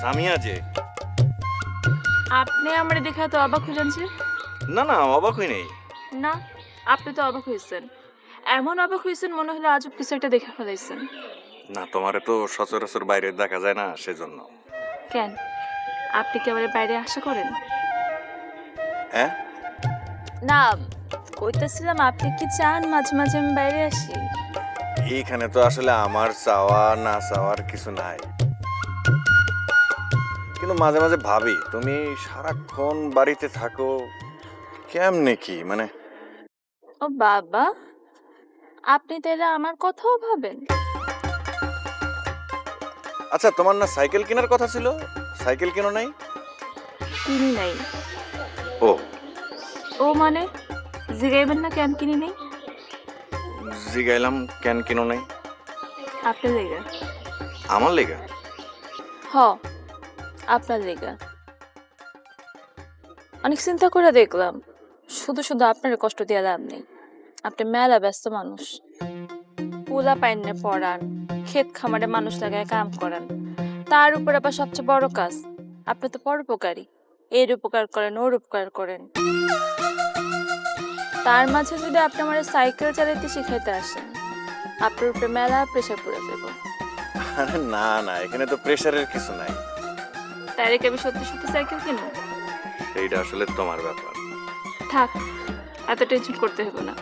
সামিয়া যে আপনি আমার দেখে তো অবাক হলেন যে? না না অবাক হই নেই। না আপনি তো অবাক হয়েছেন। এমন অবাক হয়েছেন মনে হলো আজব কিছু একটা দেখে ফেলাইছেন। না তোমারে তো সচরাচর বাইরে দেখা যায় না সেজন্য। কেন? আপনি কি আমার বাইরে আশা করেন? হ্যাঁ না কইতেছিলাম আপনি কি চান মাঝে মাঝে আমি বাইরে আসি? এইখানে তো আসলে আমার চাওয়া না চাওয়ার কিছু নাই। কিন্তু মাঝে মাঝে ভাবি তুমি সারাক্ষণ বাড়িতে থাকো কেমনে কি? মানে ও বাবা আপনি তাহলে আমার কথাও ভাবেন? আচ্ছা তোমার না সাইকেল কেনার কথা ছিল? সাইকেল কেন নাই? কিনি নাই। ও। ও মানে জিগাইবেন না কেন কিনি নেই? জিগাইলাম কেন কেন নাই। আপনি লেগা। আমার লেগা? হ। আপনার লেগা অনেক চিন্তা করে দেখলাম, শুধু শুধু আপনার কষ্ট দিয়ে লাভ নেই। আপনি মেলা ব্যস্ত মানুষ। পোলা পাইনে পড়ান ক্ষেত খামারে মানুষ লাগায় কাম করান। তার উপর আবার সবচেয়ে বড় কাজ, আপনি তো পরোপকারী। এর উপকার করেন, ওর উপকার করেন। তার মাঝে যদি আপনি আমার সাইকেল চালাইতে শিখাইতে আসেন, আপনার উপরে মেলা প্রেশার পড়ে যাব। না না, এখানে তো প্রেশারের কিছু নাই। তাই রেখে আমি সত্যি সত্যি সাইকেল কিনবো? সেইটা আসলে তোমার ব্যাপার। থাক এত টেনশন করতে হবে না।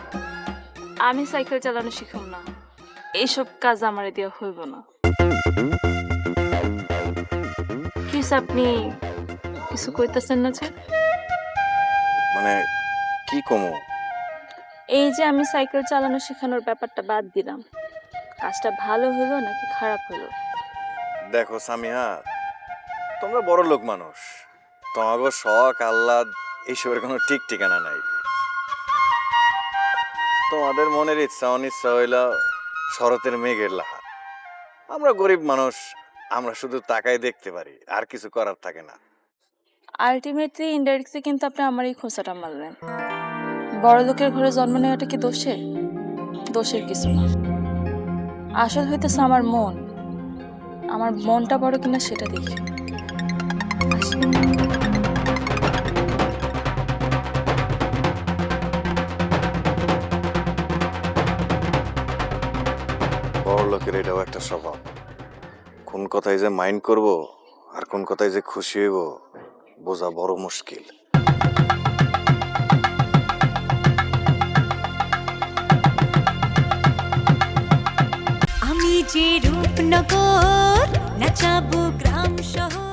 আমি সাইকেল চালানো শিখাম না। এইসব কাজ আমার দেওয়া হইব না। প্লিজ আপনি কিছু কইতেছেন না যে? মানে কি কমো? এই যে আমি সাইকেল চালানো শেখানোর ব্যাপারটা বাদ দিলাম। কাজটা ভালো হলো নাকি খারাপ হলো? দেখো সামিয়া তোমরা বড় লোক মানুষ। তোমাকে শখ, আহ্লাদ এইসবের কোনো ঠিক ঠিকানা নাই। তোমাদের মনের ইচ্ছা অনিচ্ছা হইল শরতের মেঘের লাহা আমরা গরিব মানুষ, আমরা শুধু তাকাই দেখতে পারি, আর কিছু করার থাকে না। আলটিমেটলি ইনডাইরেক্টলি কিন্তু আপনি আমার এই খোঁচাটা মারলেন বড় লোকের ঘরে জন্ম নেওয়াটা কি দোষে দোষের কিছু না। আসল হইতেছে আমার মন। আমার মনটা বড় কিনা সেটা দেখি। আসি। বড় লোকের এটাও একটা স্বভাব কোন কথায় যে মাইন্ড করব আর কোন কথায় যে খুশি হইব, বোঝা বড় মুশকিল আমি যে রূপনগর, নাচাবো গ্রাম শহর